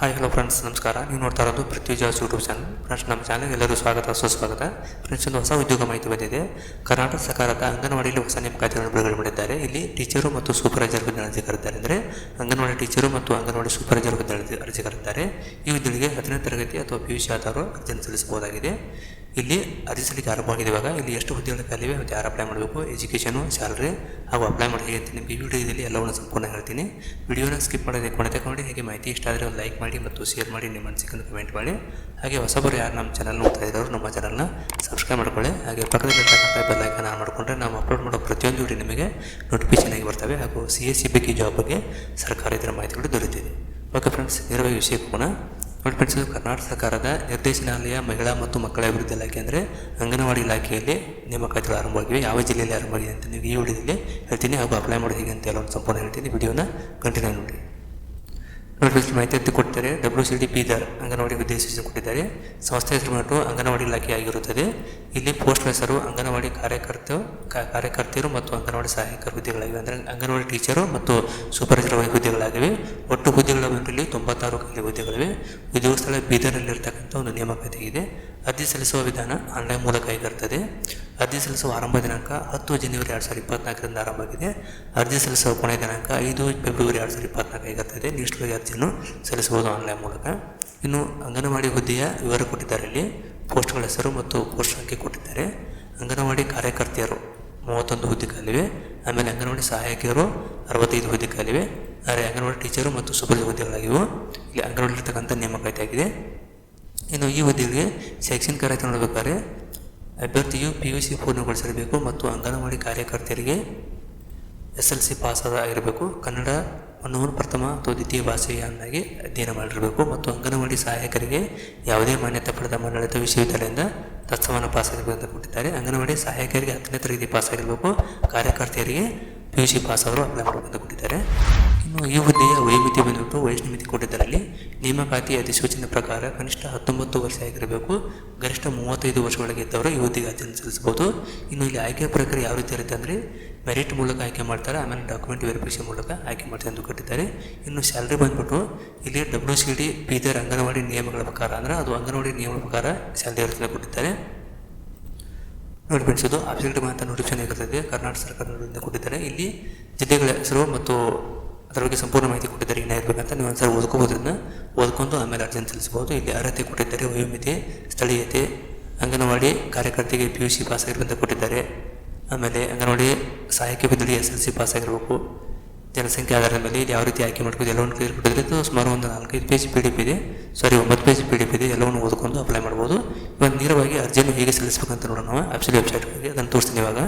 Hi hello friends ನಮಸ್ಕಾರ. ನೀವು ನೋಡ್ತಾ ಇರೋದು ಪೃಥ್ವಿ ಜಾಸ್ ಯೂಟ್ಯೂಬ್ ಚಾನಲ್ ಫ್ರೆಂಡ್ಸ್ ನಮ್ಮ ಚಾನಲ್ಗೆ ಎಲ್ಲರೂ ಸ್ವಾಗತ, ಸುಸ್ವಾಗತ. ಫ್ರೆಂಡ್ಸ್ ಒಂದು ಹೊಸ ಉದ್ಯೋಗ ಮಾಹಿತಿ ಬಂದಿದೆ. ಕರ್ನಾಟಕ ಸರ್ಕಾರದ ಅಂಗನವಾಡಿಯಲ್ಲಿ ಹೊಸ ನೇಮಕಾತಿಗಳನ್ನು ಬಿಡುಗಡೆ ಮಾಡಿದ್ದಾರೆ ಇಲ್ಲಿ ಟೀಚರು ಮತ್ತು ಸೂಪರ್ವೈಸರ್ ಹುದ್ದೆ ಅರ್ಜಿ ಕರೆದಿದ್ದಾರೆ. ಅಂದರೆ ಅಂಗನವಾಡಿ ಟೀಚರು ಮತ್ತು ಅಂಗನವಾಡಿ ಸೂಪರ್ವೈಸರ್ ಹುದ್ದೆ ಅರ್ಜಿ ಕರೆದಿದ್ದಾರೆ. ಈ ಹುದ್ದೆಗೆ ಹತ್ತನೇ ತರಗತಿ ಅಥವಾ ಪಿ ಯು ಸಿ ಆದವರು ಅರ್ಜಿಯನ್ನು ಸಲ್ಲಿಸಬಹುದಾಗಿದೆ. ಇಲ್ಲಿ ಅರ್ಜಿ ಸಲ್ಲಿಕೆ ಆರಂಭವಾಗಿದೆ ಇವಾಗ. ಇಲ್ಲಿ ಎಷ್ಟು ಹುದ್ದೆಗಳು ಖಾಲಿವೆ ಮತ್ತು ಯಾರು ಅಪ್ಲೈ ಮಾಡಬೇಕು ಎಜುಕೇಷನು ಸ್ಯಾಲ್ರಿ ಹಾಗೂ ಅಪ್ಲೈ ಮಾಡಿ ಹೇಗೆ ಅಂತ ಈ ವಿಡಿಯೋದಲ್ಲಿ ಎಲ್ಲವನ್ನು ಸಂಪೂರ್ಣ ಹೇಳ್ತೀನಿ. ವಿಡಿಯೋನ ಸ್ಕಿಪ್ ಮಾಡೋದೇ ಕೊನೆ ತಗೊಂಡು, ಹೇಗೆ ಮಾಹಿತಿ ಇಷ್ಟ ಆದರೆ ಲೈಕ್ ಮಾಡಿ ಮತ್ತು ಶೇರ್ ಮಾಡಿ, ನಿಮ್ಮ ಅನಿಸಿಕೆಯನ್ನು ಕಮೆಂಟ್ ಮಾಡಿ. ಹಾಗೆ ಹೊಸಬರು ಯಾರು ನಮ್ಮ ಚಾನಲ್ ನೋಡ್ತಾ ಇರೋರು ನಮ್ಮ ಚಾನಲ್ನ ಸಬ್ಸ್ಕ್ರೈಬ್ ಮಾಡ್ಕೊಳ್ಳಿ. ಹಾಗೆ ಪಕ್ಕದಲ್ಲಿರ್ತಕ್ಕಂಥ ಬೆಲ್ ಐಕನ್ ಆನ್ ಮಾಡಿಕೊಂಡ್ರೆ ನಾವು ಅಪ್ಲೋಡ್ ಮಾಡೋ ಪ್ರತಿಯೊಂದು ವಿಡಿಯೋ ನಿಮಗೆ ನೋಟಿಫಿಕೇಶನ್ ಆಗಿ ಬರ್ತವೆ ಹಾಗೂ ಸಿ ಎಸ್ ಸಿ ಬಗ್ಗೆ ಜಾಬ್ ಬಗ್ಗೆ ಸರ್ಕಾರ ಇದರ ಮಾಹಿತಿಗಳು ದೊರೆತಿದೆ ಓಕೆ ಫ್ರೆಂಡ್ಸ್ ನೇರವಾಗಿ ವಿಷಯಕ್ಕೆ ಹೋಗೋಣ. ಫ್ರೆಂಡ್ಸ್ ಕರ್ನಾಟಕ ಸರ್ಕಾರದ ನಿರ್ದೇಶನಾಲಯ ಮಹಿಳಾ ಮತ್ತು ಮಕ್ಕಳ ಅಭಿವೃದ್ಧಿ ಇಲಾಖೆ ಅಂದರೆ ಅಂಗನವಾಡಿ ಇಲಾಖೆಯಲ್ಲಿ ನೇಮಕಾತಿಗಳು ಆರಂಭವಾಗಿವೆ. ಯಾವ ಜಿಲ್ಲೆಯಲ್ಲಿ ಆರಂಭವಾಗಿದೆ ಅಂತ ನೀವು ಈ ವಿಡಿಯೋದಲ್ಲಿ ಹೇಳ್ತೀನಿ. ಹಾಗೂ ಅಪ್ಲೈ ಮಾಡೋದು ಹೇಗೆ ಅಂತ ಎಲ್ಲ ಸಂಪೂರ್ಣ ಹೇಳ್ತೀನಿ. ವಿಡಿಯೋನ ಕಂಟಿನ್ಯೂ ನೋಡಿ ಫ್ರೆಂಡ್ಸ್ ಮಾಹಿತಿ ಎತ್ತಿ ಕೊಡ್ತಾರೆ W C D Bidar anganwadi ಉದ್ದೇಶಿಸಿ ಕೊಟ್ಟಿದ್ದಾರೆ. ಸಂಸ್ಥೆ ಹೆಸರು ಬಂದು ಅಂಗನವಾಡಿ ಇಲಾಖೆ ಆಗಿರುತ್ತದೆ. ಇಲ್ಲಿ ಪೋಸ್ಟ್ ಹೆಸರು ಅಂಗನವಾಡಿ ಕಾರ್ಯಕರ್ತ ಕಾರ್ಯಕರ್ತೆಯರು ಮತ್ತು ಅಂಗನವಾಡಿ ಸಹಾಯಕ ಹುದ್ದೆಗಳಾಗಿವೆ. ಅಂದರೆ ಅಂಗನವಾಡಿ ಟೀಚರು ಮತ್ತು ಸೂಪರ್ವೈಸರ್ ಹುದ್ದೆಗಳಾಗಿವೆ. ಒಟ್ಟು ಹುದ್ದೆಗಳ ಬಂದಲ್ಲಿ ತೊಂಬತ್ತಾರು ಖಾಲಿ ಹುದ್ದೆಗಳಿವೆ. ಉದ್ಯೋಗ ಸ್ಥಳ ಬೀದರ್ನಲ್ಲಿರ್ತಕ್ಕಂಥ ಒಂದು ನೇಮಕಾತಿ ಇದೆ. ಅರ್ಜಿ ಸಲ್ಲಿಸುವ ವಿಧಾನ ಆನ್ಲೈನ್ ಮೂಲಕ ಈಗಿರ್ತದೆ ಅರ್ಜಿ ಸಲ್ಲಿಸುವ ಆರಂಭ ದಿನಾಂಕ ಹತ್ತು ಜನವರಿ ಎರಡು ಸಾವಿರದ ಇಪ್ಪತ್ನಾಲ್ಕರಿಂದ ಆರಂಭವಾಗಿದೆ ಅರ್ಜಿ ಸಲ್ಲಿಸುವ ಕೊನೆಯ ದಿನಾಂಕ ಐದು ಫೆಬ್ರವರಿ ಎರಡು ಸಾವಿರದ ಇಪ್ಪತ್ನಾಲ್ಕು ಆಗಿರುತ್ತದೆ ಬಗ್ಗೆ ಅರ್ಜಿಯನ್ನು ಸಲ್ಲಿಸಬಹುದು ಆನ್ಲೈನ್ ಮೂಲಕ. ಇನ್ನು ಅಂಗನವಾಡಿ ಹುದ್ದೆಯ ವಿವರ ಕೊಟ್ಟಿದ್ದಾರೆ ಇಲ್ಲಿ. ಪೋಸ್ಟ್ಗಳ ಹೆಸರು ಮತ್ತು ಪೋಸ್ಟ್ ಸಂಖ್ಯೆ ಕೊಟ್ಟಿದ್ದಾರೆ. ಅಂಗನವಾಡಿ ಕಾರ್ಯಕರ್ತೆಯರು ಮೂವತ್ತೊಂದು ಹುದ್ದೆ ಖಾಲಿವೆ ಆಮೇಲೆ ಅಂಗನವಾಡಿ ಸಹಾಯಕಿಯರು ಅರವತ್ತೈದು ಹುದ್ದೆ ಖಾಲಿವೆ ಆದರೆ ಅಂಗನವಾಡಿ ಟೀಚರು ಮತ್ತು ಸೂಪರ್ವೈಸರ್ ಹುದ್ದೆಗಳಾಗಿವೆ. ಇಲ್ಲಿ ಅಂಗನವಾಡಿರ್ತಕ್ಕಂಥ ನೇಮಕಾತಿ ಆಗಿದೆ. ಇನ್ನು ಈ ಹುದ್ದೆಗೆ ಶೈಕ್ಷಣಿಕ ಅರ್ಹತೆ ನೋಡಬೇಕಾದ್ರೆ ಅಭ್ಯರ್ಥಿಯು ಪಿ ಯು ಸಿ ಪೂರ್ಣಗೊಳಿಸಿರಬೇಕು ಮತ್ತು ಅಂಗನವಾಡಿ ಕಾರ್ಯಕರ್ತೆಯರಿಗೆ ಎಸ್ ಎಲ್ ಸಿ ಪಾಸ್ ಆಗಿರಬೇಕು ಕನ್ನಡವನ್ನು ಪ್ರಥಮ ಅಥವಾ ದ್ವಿತೀಯ ಭಾಷೆಯನ್ನಾಗಿ ಅಧ್ಯಯನ ಮಾಡಿರಬೇಕು ಮತ್ತು ಅಂಗನವಾಡಿ ಸಹಾಯಕರಿಗೆ ಯಾವುದೇ ಮಾನ್ಯತೆ ಪಡೆದ ಆಡಳಿತ ವಿಶ್ವವಿದ್ಯಾಲಯದಿಂದ ತತ್ಸಮಾನ ಪಾಸ್ ಆಗಿರಬೇಕು ಅಂತ ಕೊಟ್ಟಿದ್ದಾರೆ. ಅಂಗನವಾಡಿ ಸಹಾಯಕರಿಗೆ ಹತ್ತನೇ ತರಗತಿ ಪಾಸ್ ಆಗಿರಬೇಕು ಕಾರ್ಯಕರ್ತೆಯರಿಗೆ ಪಿ ಯು ಸಿ ಪಾಸ್ ಅವರು ಅಪ್ಲೈ ಮಾಡಬೇಕು ಅಂತ ಕೊಟ್ಟಿದ್ದಾರೆ. ಇನ್ನು ಈ ಹುದ್ದೆಯ ವಯೋಮಿತಿ ಬಂದ್ಬಿಟ್ಟು ವಯಸ್ಸಿನ ಮಿತಿ ಕೊಟ್ಟಿದ್ದಾರೆ ಅಲ್ಲಿ ನೇಮಕಾತಿ ಅಧಿಸೂಚನೆ ಪ್ರಕಾರ ಕನಿಷ್ಠ ಹತ್ತೊಂಬತ್ತು ವರ್ಷ ಆಗಿರಬೇಕು. ಗರಿಷ್ಠ ಮೂವತ್ತೈದು ವರ್ಷದೊಳಗೆ ಇದ್ದವರು ಈ ಹುದ್ದೆಗೆ ಅರ್ಜಿಯನ್ನು ಸಲ್ಲಿಸಬಹುದು. ಇನ್ನು ಇಲ್ಲಿ ಆಯ್ಕೆ ಪ್ರಕ್ರಿಯೆ ಯಾವ ರೀತಿ ಇರುತ್ತೆ ಅಂದರೆ ಮೆರಿಟ್ ಮೂಲಕ ಆಯ್ಕೆ ಮಾಡ್ತಾರೆ, ಆಮೇಲೆ ಡಾಕ್ಯುಮೆಂಟ್ ವೆರಿಫಿಕೇಷನ್ ಮೂಲಕ ಆಯ್ಕೆ ಮಾಡ್ತಾರೆ ಎಂದು ಕೊಟ್ಟಿದ್ದಾರೆ. ಇನ್ನು ಸ್ಯಾಲ್ರಿ ಬಂದ್ಬಿಟ್ಟು ಇಲ್ಲಿ W C D Bidar anganwadi ನಿಯಮಗಳ ಪ್ರಕಾರ ಅಂದರೆ ಅದು ಅಂಗನವಾಡಿ ನಿಯಮಗಳ ಪ್ರಕಾರ ಸ್ಯಾಲ್ರಿ ಇರುತ್ತೆ ಕೊಟ್ಟಿದ್ದಾರೆ. ನೋಡಿ ಫ್ರೆಂಡ್ಸ್ ಇದು ಮಾತ್ರ ಅಂತ ನೋಟಿಫಿಕೇಶನ್ ಆಗಿರ್ತದೆ. ಕರ್ನಾಟಕ ಸರ್ಕಾರದಿಂದ ಕೊಟ್ಟಿದ್ದಾರೆ. ಇಲ್ಲಿ ಜಿಲ್ಲೆಗಳ ಹೆಸರು ಮತ್ತು ಅದರ ಬಗ್ಗೆ ಸಂಪೂರ್ಣ ಮಾಹಿತಿ ಕೊಟ್ಟಿದ್ದಾರೆ ಏನಾಗಿರ್ಬೇಕಂತ ನೀವು ಒಂದ್ಸಲ ಓದ್ಕೋಬೋದು ಅದನ್ನು. ಓದ್ಕೊಂಡು ಆಮೇಲೆ ಅರ್ಜಿಯನ್ನು ಸಲ್ಲಿಸಬಹುದು ಇಲ್ಲಿ ಅರ್ಹತೆ ಕೊಟ್ಟಿದ್ದಾರೆ, ವಯೋಮಿತಿ, ಸ್ಥಳೀಯತೆ, ಅಂಗನವಾಡಿ ಕಾರ್ಯಕರ್ತಿಗೆ ಪಿ ಯು ಸಿ ಪಾಸ್ ಆಗಿರ್ಬೇಕಂತ ಕೊಟ್ಟಿದ್ದಾರೆ. ಆಮೇಲೆ ಅಂಗನವಾಡಿ ಸಹಾಯಕ ಬಿದ್ದಲ್ಲಿ ಎಸ್ ಎಲ್ ಸಿ ಪಾಸ್ ಆಗಿರಬೇಕು. ಜನಸಂಖ್ಯೆ ಆಧಾರದ ಮೇಲೆ ಇದು ಯಾವ ರೀತಿ ಆಯ್ಕೆ ಮಾಡ್ಕೋದು ಎಲ್ಲವನ್ನು ಕ್ಲಿಯರ್ ಕೊಟ್ಟಿದ್ರೆ ಇದು ಸುಮಾರು ಒಂದು ನಾಲ್ಕೈದು ಪೇಜ್ ಪಿ ಡಿ ಪಿ ಇದೆ. ಸಾರಿ ಒಂಬತ್ತು ಪೇಜ್ ಪಿ ಡಿ ಪಿ ಇದೆ. ಎಲ್ಲವನ್ನು ಓದ್ಕೊಂಡು ಅಪ್ಲೈ ಮಾಡ್ಬೋದು. ಇವಾಗ ನೇರವಾಗಿ ಅರ್ಜಿಯನ್ನು ಹೇಗೆ ಸಲ್ಲಿಸಬೇಕಂತ ನೋಡೋಣ. ನಾವು ಆಪ್ಸಲಿ ವೆಬ್ಸೈಟ್ ಹೋಗಿ ಅದನ್ನು ತೋರಿಸ್ತೀನಿ ಇವಾಗ.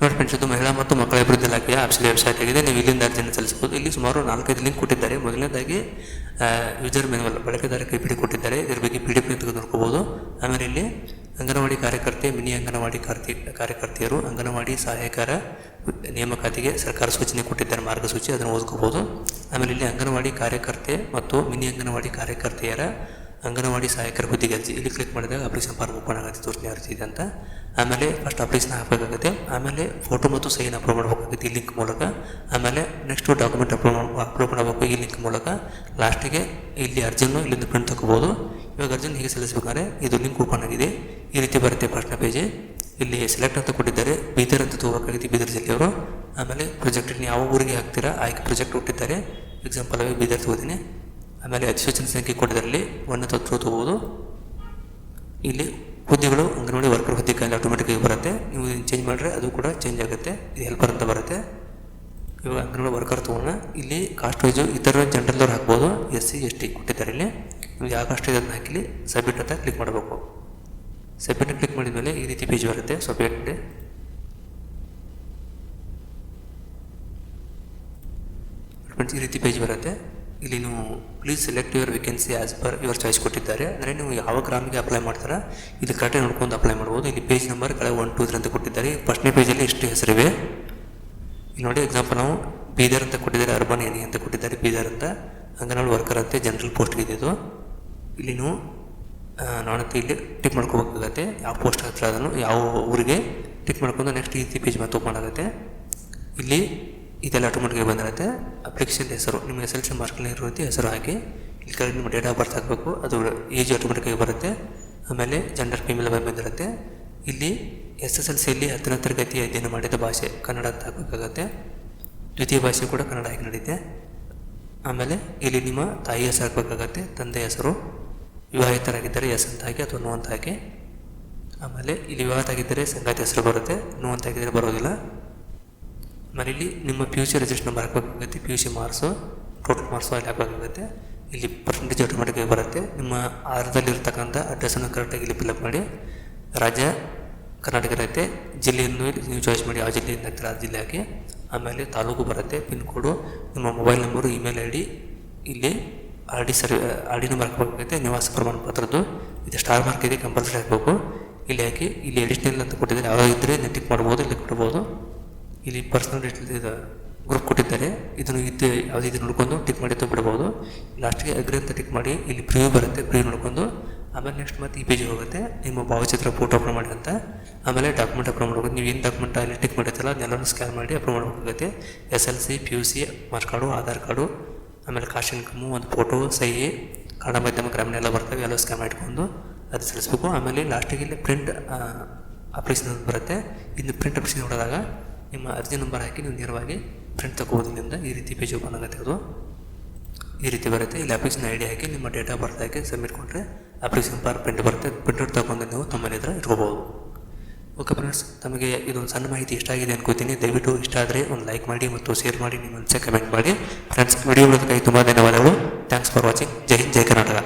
ನೋಡಿ ಮಹಿಳಾ ಮತ್ತು ಮಕ್ಕಳ ಅಭಿವೃದ್ಧಿ ಇಲಾಖೆಯ ಆಪ್ಸಲಿ ವೆಬ್ಸೈಟ್ ಆಗಿದೆ. ನೀವು ಇಲ್ಲಿಂದ ಅರ್ಜಿಯನ್ನು ಸಲ್ಲಿಸಬಹುದು. ಇಲ್ಲಿ ಸುಮಾರು ನಾಲ್ಕೈದು ಲಿಂಕ್ ಕೊಟ್ಟಿದ್ದಾರೆ. ಮೊದಲನೇದಾಗಿ ಯೂಸರ್ ಮೆನುವಲ್ ಬಳಕೆದಾರ ಕೈಪಿಡಿ ಕೊಟ್ಟಿದ್ದಾರೆ. ಇದ್ರ ಬಗ್ಗೆ ಪಿ ಡಿ ಪಿ ತೆಗೆದು ನೋಡ್ಕೋಬೋದು ಆಮೇಲೆ ಇಲ್ಲಿ ಅಂಗನವಾಡಿ ಕಾರ್ಯಕರ್ತೆ, ಮಿನಿ ಅಂಗನವಾಡಿ ಕಾರ್ತಿ, ಕಾರ್ಯಕರ್ತೆಯರು, ಅಂಗನವಾಡಿ ಸಹಾಯಕರ ನೇಮಕಾತಿಗೆ ಸರ್ಕಾರ ಸೂಚನೆ ಕೊಟ್ಟಿದ್ದಾರೆ, ಮಾರ್ಗಸೂಚಿ, ಅದನ್ನು ಓದ್ಕೋಬಹುದು. ಆಮೇಲೆ ಇಲ್ಲಿ ಅಂಗನವಾಡಿ ಕಾರ್ಯಕರ್ತೆ ಮತ್ತು ಮಿನಿ ಅಂಗನವಾಡಿ ಕಾರ್ಯಕರ್ತೆಯರ ಅಂಗನವಾಡಿ ಸಹಾಯಕರ ಹುದ್ದೆಗೆ ಅರ್ಜಿ, ಇಲ್ಲಿ ಕ್ಲಿಕ್ ಮಾಡಿದಾಗ ಅಪ್ಲಿಕೇಶನ್ ಫಾರ್ಮ್ ಓಪನ್ ಆಗುತ್ತೆ ತೋರಿಸಿ ಅರ್ಜಿ ಇದೆ ಅಂತ. ಆಮೇಲೆ ಫಸ್ಟ್ ಅಪ್ಲಿಕೇಶನ್ ಹಾಕಬೇಕಾಗುತ್ತೆ ಆಮೇಲೆ ಫೋಟೋ ಮತ್ತು ಸೈನ್ ಅಪ್ಲೋಡ್ ಮಾಡಬೇಕಾಗುತ್ತೆ ಈ ಲಿಂಕ್ ಮೂಲಕ. ಆಮೇಲೆ ನೆಕ್ಸ್ಟ್ ಡಾಕ್ಯುಮೆಂಟ್ ಅಪ್ಲೋಡ್ ಅಪ್ಲೋಡ್ ಮಾಡಬೇಕು ಈ ಲಿಂಕ್ ಮೂಲಕ. ಲಾಸ್ಟಿಗೆ ಇಲ್ಲಿ ಅರ್ಜಿಯನ್ನು ಇಲ್ಲಿಂದ ಪ್ರಿಂಟ್ ತಗೋಬೋದು. ಇವಾಗ ಅರ್ಜಿನ ಹೇಗೆ ಸಲ್ಲಿಸಬೇಕಾದ್ರೆ ಇದು ಲಿಂಕ್ ಓಪನ್ ಆಗಿದೆ. ಈ ರೀತಿ ಬರುತ್ತೆ ಫಸ್ಟ್ನ ಪೇಜ್ ಇಲ್ಲಿ ಸೆಲೆಕ್ಟ್ ಅಂತ ಕೊಟ್ಟಿದ್ದಾರೆ. ಬೀದರ್ ಅಂತ ತಗೋಬೇಕಾಗಿದೆ ಬೀದರ್ ಜಿಲ್ಲೆಯವರು. ಆಮೇಲೆ ಪ್ರಾಜೆಕ್ಟ್ ಯಾವ ಊರಿಗೆ ಹಾಕ್ತೀರಾ? ಆಯ್ಕೆ ಪ್ರಾಜೆಕ್ಟ್ ಕೊಟ್ಟಿದ್ದಾರೆ ಎಕ್ಸಾಂಪಲ್ ಆಗಿ ಬೀದರ್ ತಗೋತೀನಿ. ಆಮೇಲೆ ಅಧಿಸೂಚನೆ ಸಂಖ್ಯೆ ಕೊಟ್ಟಿದ್ದರಲ್ಲಿ ಒಂದು ತತ್ವ ತಗೋಬೋದು. ಇಲ್ಲಿ ಹುದ್ದೆಗಳು ಅಂಗನವಾಡಿ ವರ್ಕರ್ ಹುದ್ದೆ ಕಾಯಿಲೆ ಆಟೋಮೆಟಿಕ್ಕಾಗಿ ಬರುತ್ತೆ. ನೀವು ಚೇಂಜ್ ಮಾಡಿದ್ರೆ ಅದು ಕೂಡ ಚೇಂಜ್ ಆಗುತ್ತೆ. ಇದು ಹೆಲ್ಪರ್ ಅಂತ ಬರುತ್ತೆ. ಇವಾಗ ಅಂಗನವಾಡಿ ವರ್ಕರ್ ತೊಗೊಂಡ ಇಲ್ಲಿ ಕಾಸ್ಟ್ ವೈಸು ಇತರ ಜನರಲ್ದವ್ರು ಹಾಕ್ಬೋದು. ಎಸ್ ಸಿ, ಎಸ್ ಟಿ ಕೊಟ್ಟಿದ್ದಾರೆ ಇಲ್ಲಿ. ನೀವು ಯಾವ ಕಾಸ್ಟ್ ಇದನ್ನು ಹಾಕಿಲಿ ಹಾಕಿ ಸಬ್ಮಿಟ್ ಅಂತ ಕ್ಲಿಕ್ ಮಾಡಬೇಕು. ಸಬ್ಮಿಟ್ ಕ್ಲಿಕ್ ಮಾಡಿದ ಮೇಲೆ ಈ ರೀತಿ ಪೇಜ್ ಬರುತ್ತೆ. ಸಬ್ಮಿಟ್ ಈ ರೀತಿ ಪೇಜ್ ಬರುತ್ತೆ. ಇಲ್ಲಿ ನೀವು please select your vacancy as per your choice ಕೊಟ್ಟಿದ್ದಾರೆ. ಅಂದರೆ ನೀವು ಯಾವ ಗ್ರಾಮಿಗೆ ಅಪ್ಲೈ ಮಾಡ್ತಾರೆ, ಇಲ್ಲಿ ಕರೆಕ್ಟಾಗಿ ನೋಡ್ಕೊಂಡು ಅಪ್ಲೈ ಮಾಡ್ಬೋದು. ಇಲ್ಲಿ ಪೇಜ್ ನಂಬರ್ ಕೆಳಗೆ ಒನ್ ಟೂ ತ್ರೀ ಅಂತ ಕೊಟ್ಟಿದ್ದಾರೆ. ಫಸ್ಟ್ನೇ ಪೇಜಲ್ಲಿ ಎಷ್ಟು ಹೆಸರಿವೆ? ಇಲ್ಲಿ ನೋಡಿ ಎಕ್ಸಾಂಪಲ್ ನಾವು ಬೀದರ್ ಅಂತ ಕೊಟ್ಟಿದ್ದಾರೆ ಅರ್ಬನ್ ಏನಿ ಅಂತ ಕೊಟ್ಟಿದ್ದಾರೆ ಬೀದರ್ ಅಂತ. ಅಂಗನವಾಡಿ ವರ್ಕರ್ ಅಂತ ಜನರಲ್ ಪೋಸ್ಟ್ ಇದೆ ಇದು. ಇಲ್ಲಿ ನೀವು ನಾನಂತ ಇಲ್ಲಿ ಟಿಕ್ ಮಾಡ್ಕೋಬೇಕಾಗತ್ತೆ. ಯಾವ ಪೋಸ್ಟ್ ಹತ್ರ ಅದನ್ನು, ಯಾವ ಊರಿಗೆ ಟಿಕ್ ಮಾಡ್ಕೊಂಡು ನೆಕ್ಸ್ಟ್ ಈ ಪೇಜ್ ಮತ್ತೆ ಓಪನ್ ಆಗುತ್ತೆ. ಇಲ್ಲಿ ಇದೆಲ್ಲ ಆಟೋಮೆಟಿಕ್ ಬಂದಿರುತ್ತೆ. ಅಪ್ಲಿಕೇಶನ್ ಹೆಸರು, ನಿಮ್ಮ ಎಸ್ ಎಲ್ ಸಿ ಮಾರ್ಕ್ನಲ್ಲಿ ಇರುವಂತೆ ಹೆಸರು ಹಾಕಿ, ಇಲ್ಲಿ ಕರೆಕ್ಟ್ ನಿಮ್ಮ ಡೇಟ್ ಆಫ್ ಬರ್ತ್ ಹಾಕಬೇಕು. ಅದು ಏಜ್ ಆಟೋಮೆಟಿಕ್ಕಾಗಿ ಬರುತ್ತೆ. ಆಮೇಲೆ ಜೆಂಡರ್ ಫೀಮೇಲ್ ಬಂದಿರುತ್ತೆ. ಇಲ್ಲಿ ಎಸ್ ಎಸ್ ಎಲ್ ಸಿಯಲ್ಲಿ ಹತ್ತನೇ ತರಗತಿ ಅಧ್ಯಯನ ಮಾಡಿದ ಭಾಷೆ ಕನ್ನಡ ಅಂತ ಹಾಕಬೇಕಾಗತ್ತೆ. ದ್ವಿತೀಯ ಭಾಷೆ ಕೂಡ ಕನ್ನಡ ಆಗಿ ನಡೆಯುತ್ತೆ ಆಮೇಲೆ ಇಲ್ಲಿ ನಿಮ್ಮ ತಾಯಿ ಹೆಸರು ಹಾಕಬೇಕಾಗತ್ತೆ, ತಂದೆ ಹೆಸರು. ವಿವಾಹಿತರಾಗಿದ್ದರೆ ಎಸ್ ಅಂತ ಹಾಕಿ ಅಥವಾ ನೋ ಅಂತ ಹಾಕಿ. ಆಮೇಲೆ ಇಲ್ಲಿ ವಿವಾಹಿತರಾಗಿದ್ದರೆ ಸಂಗಾತಿ ಹೆಸರು ಬರುತ್ತೆ. ನೋ ಅಂತ ಹಾಕಿದರೆ ಬರೋದಿಲ್ಲ. ಆಮೇಲೆ ನಿಮ್ಮ P U C register number ಹಾಕಬೇಕಾಗುತ್ತೆ P U C marks total marks ಅಲ್ಲಿ ಹಾಕಬೇಕಾಗುತ್ತೆ. ಇಲ್ಲಿ ಪರ್ಸೆಂಟೇಜ್ ಆಟೋಮೆಟಿಕಾಗಿ ಬರುತ್ತೆ. ನಿಮ್ಮ ಆಧಾರದಲ್ಲಿರ್ತಕ್ಕಂಥ ಅಡ್ರೆಸ್ಸನ್ನು ಕರೆಕ್ಟಾಗಿ ಇಲ್ಲಿ ಫಿಲಪ್ ಮಾಡಿ. ರಾಜ್ಯ, ಕರ್ನಾಟಕ ಇರುತ್ತೆ. ಜಿಲ್ಲೆಯನ್ನು ನೀವು ಚಾಯ್ಸ್ ಮಾಡಿ ಆ ಜಿಲ್ಲೆಯಿಂದ ಆಗ್ತೀರ ಆ ಜಿಲ್ಲೆ ಹಾಕಿ ಆಮೇಲೆ ತಾಲೂಕು ಬರುತ್ತೆ, ಪಿನ್ ಕೋಡು. ನಿಮ್ಮ mobile number email I D ಇಲ್ಲಿ R D sir R D number ಹಾಕಬೇಕಾಗುತ್ತೆ, ನಿವಾಸ ಪ್ರಮಾಣ ಪತ್ರದ್ದು ಇದು ಸ್ಟಾರ್ ಮಾರ್ಕ್ ಇದೆ ಕಂಪಲ್ಸರಿ ಹಾಕಬೇಕು. ಇಲ್ಲಿ ಹಾಕಿ, ಇಲ್ಲಿ ಎಡಿಷ್ನಲ್ ಅಂತ ಕೊಟ್ಟಿದ್ದಾರೆ. ಯಾವಾಗ ಇದ್ದರೆ ಟಿಕ್ ಮಾಡ್ಬೋದು, ಇಲ್ಲಿ ಕೊಡ್ಬೋದು. ಇಲ್ಲಿ ಪರ್ಸನಲ್ ಡೀಟೇಲ್ ಗ್ರೂಪ್ ಕೊಟ್ಟಿದ್ದಾರೆ. ಇದನ್ನು ಇದು ಯಾವುದೇ ಇದು ನೋಡ್ಕೊಂಡು ಟಿಕ್ ಮಾಡಿ ಬಿಡ್ಬೋದು. ಲಾಸ್ಟಿಗೆ ಅಗ್ರಿ ಅಂತ ಟಿಕ್ ಮಾಡಿ ಇಲ್ಲಿ ಪ್ರಿವ್ಯೂ ಬರುತ್ತೆ ಪ್ರಿವ್ಯೂ ನೋಡ್ಕೊಂಡು. ಆಮೇಲೆ ನೆಕ್ಸ್ಟ್ ಮತ್ತೆ ಈ ಪೇಜಿಗೆ ಹೋಗುತ್ತೆ. ನಿಮ್ಮ ಭಾವಚಿತ್ರ ಫೋಟೋ ಅಪ್ಲೋಡ್ ಮಾಡಿ ಅಂತ ಆಮೇಲೆ ಡಾಕ್ಯುಮೆಂಟ್ ಅಪ್ಲೋಡ್ ಮಾಡಬೇಕು ನೀವು ಏನು ಡಾಕ್ಯುಮೆಂಟ್ ಅಲ್ಲಿ ಟಿಕ್ ಮಾಡಿರ್ತಲ್ಲ ಅದನ್ನೆಲ್ಲನೂ ಸ್ಕ್ಯಾನ್ ಮಾಡಿ ಅಪ್ಲೋಡ್ ಮಾಡಬೇಕಾಗುತ್ತೆ. S L C P U C marks card Aadhaar card ಆಮೇಲೆ ಕಾಸ್ಟ್ ಇನ್ಕಮು ಒಂದು ಫೋಟೋ ಸಹಿ ಕನ್ನಡ ಮಾಧ್ಯಮ, ಗ್ರಾಮೀಣ ಎಲ್ಲ ಬರ್ತವೆ ಎಲ್ಲ ಸ್ಕ್ಯಾನ್ ಮಾಡಿಕೊಂಡು ಅದು ಸಲ್ಲಿಸಬೇಕು. ಆಮೇಲೆ ಲಾಸ್ಟಿಗೆ ಇಲ್ಲಿ ಪ್ರಿಂಟ್ ಆಪ್ರೇಷನ್ ಬರುತ್ತೆ. ಇನ್ನು ಪ್ರಿಂಟ್ ಅಪ್ಲಿಕೇಶನ್ ನೋಡಿದಾಗ ನಿಮ್ಮ ಅರ್ಜಿ ನಂಬರ್ ಹಾಕಿ ನೀವು ನೇರವಾಗಿ ಪ್ರಿಂಟ್ ತಗೋಬೋದ್ರಿಂದ ಈ ರೀತಿ ಪೇಜ್ ಓಪನ್ ಆಗುತ್ತೆ ಅದು. ಈ ರೀತಿ ಬರುತ್ತೆ. ಇಲ್ಲಿ ಅಪ್ಲಿಕೇಶನ್ ಐ ಡಿ ಹಾಕಿ, ನಿಮ್ಮ ಡೇಟ್ ಆಫ್ ಬರ್ತ್ ಹಾಕಿ ಸಬ್ಮಿಟ್ ಕೊಟ್ಟರೆ ಅಪ್ಲಿಕೇಶನ್ ಪಾರ್ ಪ್ರಿಂಟ್ ಬರುತ್ತೆ. ಪ್ರಿಂಟ್ ತಗೊಂಡು ನೀವು ತಮ್ಮಲ್ಲಿ ಹತ್ರ ಇಟ್ಕೋಬೋದು. ಓಕೆ ಫ್ರೆಂಡ್ಸ್ ತಮಗೆ ಇದೊಂದು ಸಣ್ಣ ಮಾಹಿತಿ ಇಷ್ಟ ಆಗಿದೆ ಅನ್ಕೋತೀನಿ. ದಯವಿಟ್ಟು ಇಷ್ಟ ಆದರೆ ಒಂದು ಲೈಕ್ ಮಾಡಿ ಮತ್ತು ಶೇರ್ ಮಾಡಿ ನಿಮ್ಮ ಕಮೆಂಟ್ ಮಾಡಿ. ಫ್ರೆಂಡ್ಸ್ ವಿಡಿಯೋ ಕೈ ತುಂಬ ಧನ್ಯವಾದಗಳು. ಥ್ಯಾಂಕ್ಸ್ ಫಾರ್ ವಾಚಿಂಗ್ ಜೈ ಹಿಂದ್, ಜೈ ಕರ್ನಾಟಕ.